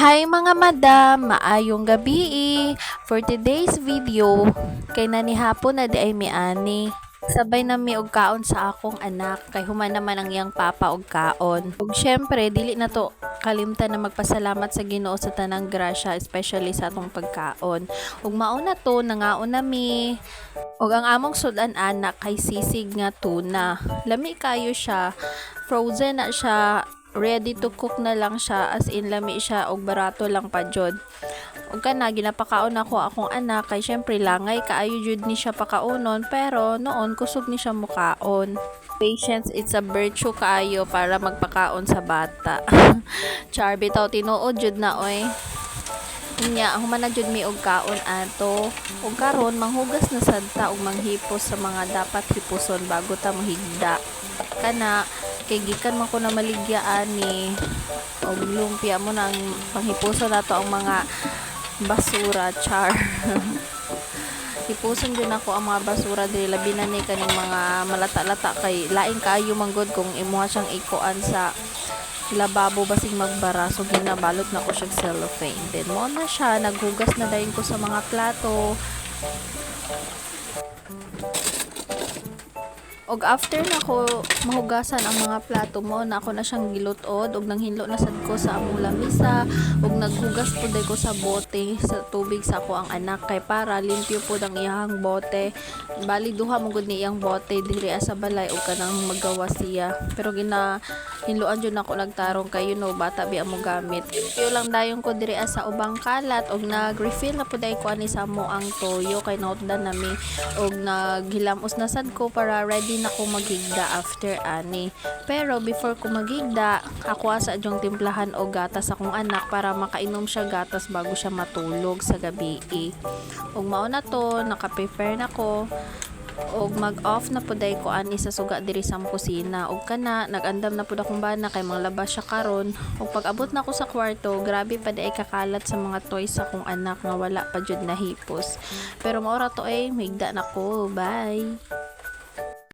Hi mga madam, maayong gabi. For today's video, kay nani hapon na di ay mi ani. Sabay na mi og kaon sa akong anak kay human naman ang iyang papa og kaon. Ug syempre dili na to kalimtan na magpasalamat sa Ginoo sa tanang grasya especially sa atong pagkaon. Ug mauna to nangaon na mi ug ang among sudan anak kay sisig nga tuna. Lami kayo siya. Frozen na siya ready to cook na lang siya as in lami siya og barato lang pa jud ug kana ginapakaon ako akong anak. Kay syempre langay kaayo jud ni siya pakaunon. Pero noon kusog ni siya mukaon. Patience it's a virtue kaayo para magpakaon sa bata. Char bitaw tinuod jud na oy. Nya, human jud mi og kaon ato. Ug karon manghugas na sad ta og manghipos sa mga dapat hipuson bago ta mohigda. Kana kay gikan man ko na maligyaan ni og lumpia mo nang panghipuson nato ang mga basura char. Hipuson din ako ang mga basura dili labi na ni kaning mga malata-lata kay laing kaayo manggod kung imuha siyang ikuan sa lababo basing magbara. So ginabalot na ko siya cellophane. Then mo na siya. Naghugas na dayon ko sa mga plato og after na ko mahugasan ang mga plato mo na ako na siyang gilutod og nanghinlo na sad ko sa among lamisa og naghugas po ko sa bote sa tubig sa ako ang anak. Kay para limpyo po ang iyang bote. Bali duha mo gud ni bote diri sa balay og kanang magawa siya. Pero gina hinluan jud ako nagtarong kay you know bata bi amo gamit. Limpyo lang dayon ko diri sa ubang kalat og nag-refill na po day ko ani sa mo ang toyo kay nautdan nami og naghilamos na sad ko para ready na ko magigda after ani. Pero before ko magigda ako asa jong timplahan og gatas akong anak para makainom siya gatas bago siya matulog sa gabi og mao na to naka-prepare na ko. Og mag-off na puday ko ani sa suga diri sa kusina. Og kana nagandam na pud akong bana kay mga labas siya karon. Og pag abot na ko sa kwarto grabe pa di ay kakalat sa mga toys sa akong anak nga wala pa jud nahipos. Pero maura to ay migda na ko. Bye